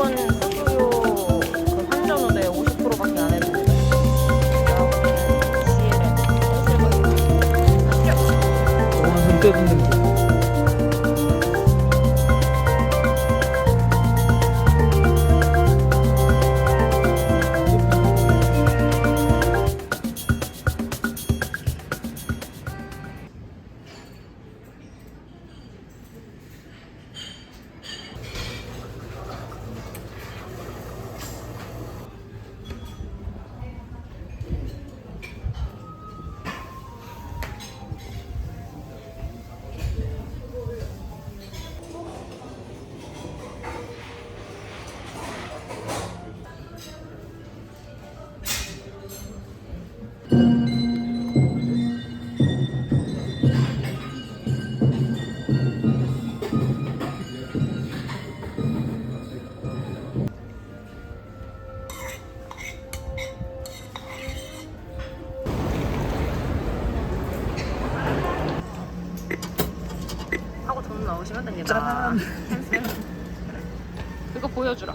무조건 짠. 캔슬. 이거 보여주라.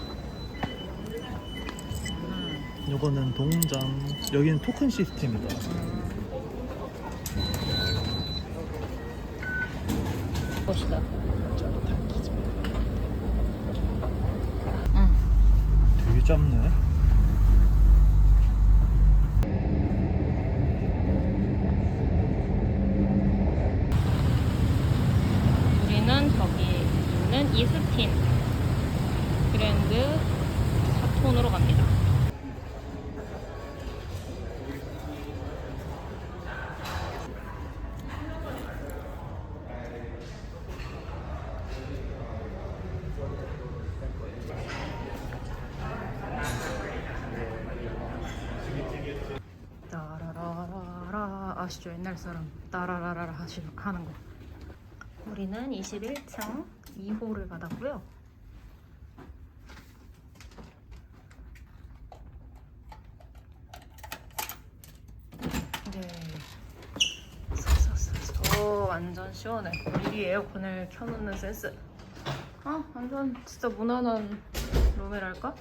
요거는 동점. 여기는 토큰 시스템이다. 봅시다. 되게 짧네. 우리는 저기 있는 이스틴 그랜드 사톤으로 갑니다. 아시죠 옛날 사람 따라라라라 하시, 하는 거 우리는 21층 2호를 받았고요. 네. 오 완전 시원해. 미리 에어컨을 켜놓는 센스. 아 완전 진짜 무난한 룸이랄까?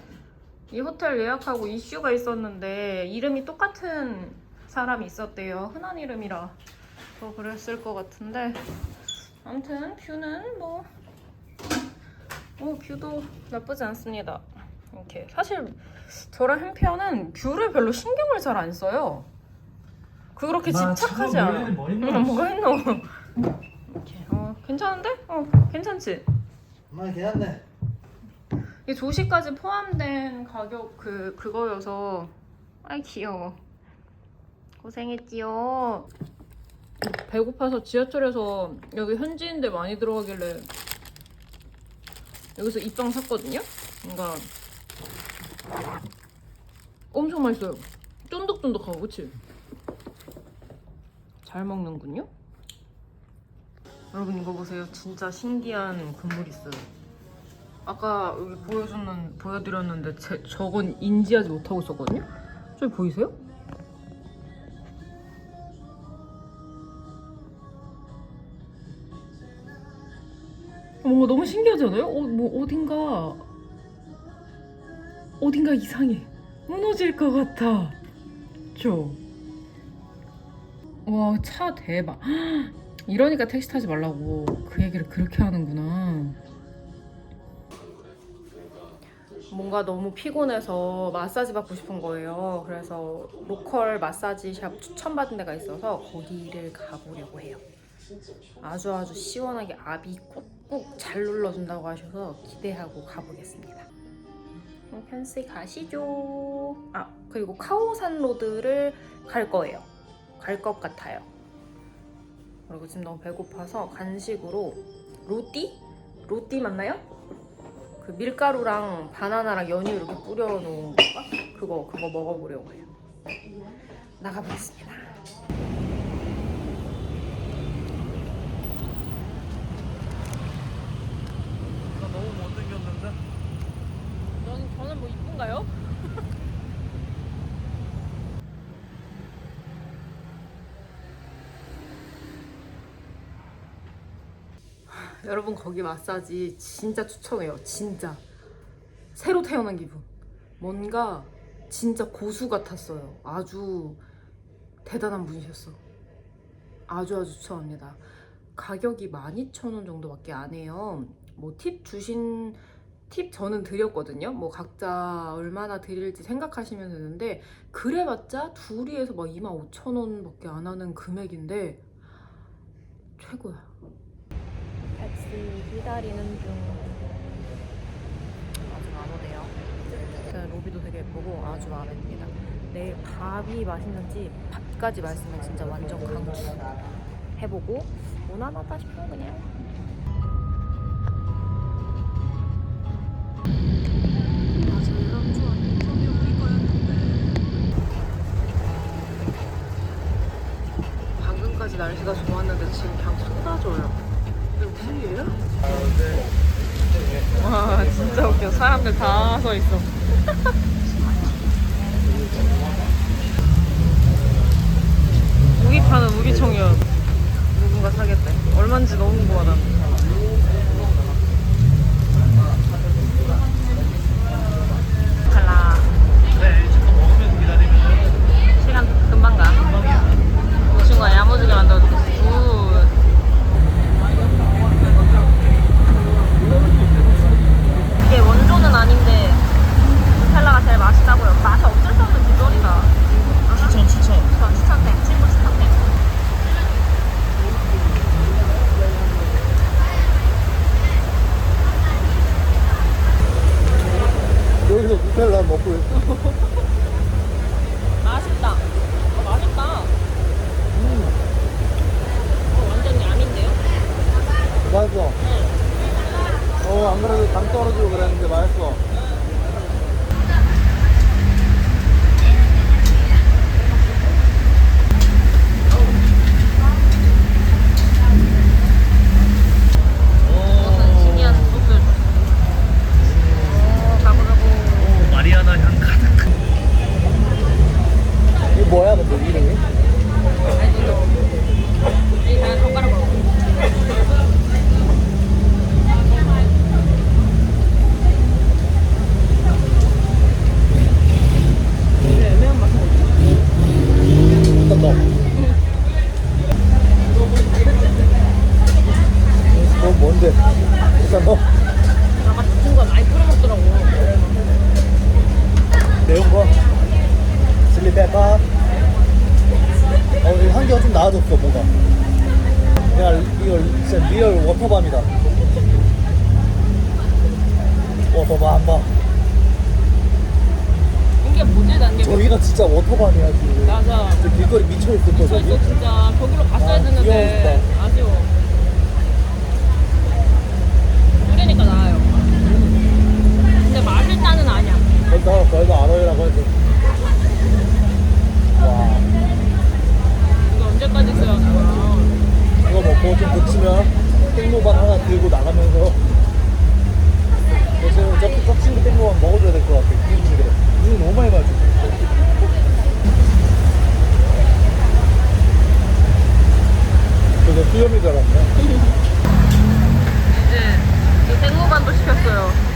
이 호텔 예약하고 이슈가 있었는데 이름이 똑같은 사람이 있었대요. 흔한 이름이라 더 그랬을 것 같은데 아무튼 뷰는 뭐 어, 뷰도 나쁘지 않습니다. 이렇게 사실 저랑 한편은 뷰를 별로 신경을 잘 안 써요. 그렇게 집착하지 않아. 뭐 응, 뭐가 있노? 이렇게 어 괜찮은데? 어 괜찮지? 엄마 괜찮네. 이 조식까지 포함된 가격 그 그거여서 아이 귀여워 고생했지요 배고파서 지하철에서 여기 현지인들 많이 들어가길래 여기서 입방 샀거든요 뭔가 엄청 맛있어요 쫀득쫀득하고 그치? 잘 먹는군요 여러분 이거 보세요 진짜 신기한 건물 있어요 아까 여기 보여줬는 보여드렸는데 제, 저건 인지하지 못하고 있었거든요. 저기 보이세요? 뭔가 너무 신기하지 않아요? 어, 뭐 어딘가 어딘가 이상해. 무너질 것 같아. 저. 와, 차 대박. 이러니까 택시 타지 말라고 그 얘기를 그렇게 하는구나. 뭔가 너무 피곤해서 마사지 받고 싶은 거예요. 그래서 로컬 마사지 샵 추천받은 데가 있어서 거기를 가보려고 해요. 아주 아주 시원하게 압이 꾹 꾹잘 눌러준다고 하셔서 기대하고 가보겠습니다. 그럼 편스 가시죠. 아 그리고 카오산 로드를 갈 거예요. 갈 것 같아요. 그리고 지금 너무 배고파서 간식으로 로띠? 로띠 맞나요? 그 밀가루랑 바나나랑 연유 이렇게 뿌려놓은 건가? 그거 그거 먹어보려고 해요. 나가보겠습니다. 나 너무 못생겼는데? 저는 이쁜가요? 여러분 거기 마사지 진짜 추천해요. 진짜 새로 태어난 기분. 뭔가 진짜 고수 같았어요. 아주 대단한 분이셨어. 아주 아주 추천합니다. 가격이 12,000원 정도밖에 안 해요. 뭐 팁 주신 팁 저는 드렸거든요. 뭐 각자 얼마나 드릴지 생각하시면 되는데 그래봤자 둘이에서 막 25,000원밖에 안 하는 금액인데 최고야. 택시 기다리는 중. 아직 안 오대요. 일단 로비도 되게 예쁘고 아주 마음에 듭니다. 내일 밥이 맛있는지 밥까지 맛있으면 진짜 완전 강추. 해보고 무난하다 싶으면 그냥 지금 그냥 쏟아져요 일이야? 와 진짜 웃겨. 사람들 다 서 있어 우기 파는 우기청이야 누군가 사겠대 얼마인지 너무 궁금하다 갈라 네, 잠깐 먹으면서 기다리면 시간 금방 가 금방이야. 이 친구가 야무지게 만들어줬어 굿 이게 원조는 아닌데 누텔라가 제일 맛있다고요 맛이 어쩔 수 없는 비주얼이다 추천, 추천. 전 추천템 친구 추천템 여기서 누텔라 먹고 있어. 맛있다 어, 맛있다 어, 완전 얌인데요? 맛있어. 어, 안 그래도 당 떨어지고 그랬는데 맛있어. 이것은 신기한 소스 오 가보자고 오, 마리아나 향 가득. 이게 뭐야, 근데 이름이? 아니 이거 이 그냥 젓가락으로 애매한 맛은 일단 넣어. 그건 뭔데? 일단 넣어. 아까 그 친구가 많이 뿌려 먹더라고 매운 거. 칠리 페퍼. 어, 이 향기가 좀 나아졌어, 뭔가. 야, 이거 진짜 리얼 워터밤이다. 워터밤, 봐. 이게 뭐지 난게 저기가 진짜 워터밤이야, 지금. 맞아 진짜 길거리 미쳐있을 미쳤어 거거든. 진짜 거기로 갔어야 아, 되는데 귀여웠다. 아쉬워 뿌리니까 나아요 근데 맛있다는 아니야 거기서 거기서 아로에라고 해서. 와. 이거 언제까지 써야 하는 거야 이거 먹고 좀 고치면 땡모반 하나 들고 나가면서. 지금 저, 저 친구 땡모반 먹어줘야 될 것 같아 그래 눈이 너무 많이 마주 그래서 수염이 줄 알았네 이제 이 생무반도 시켰어요.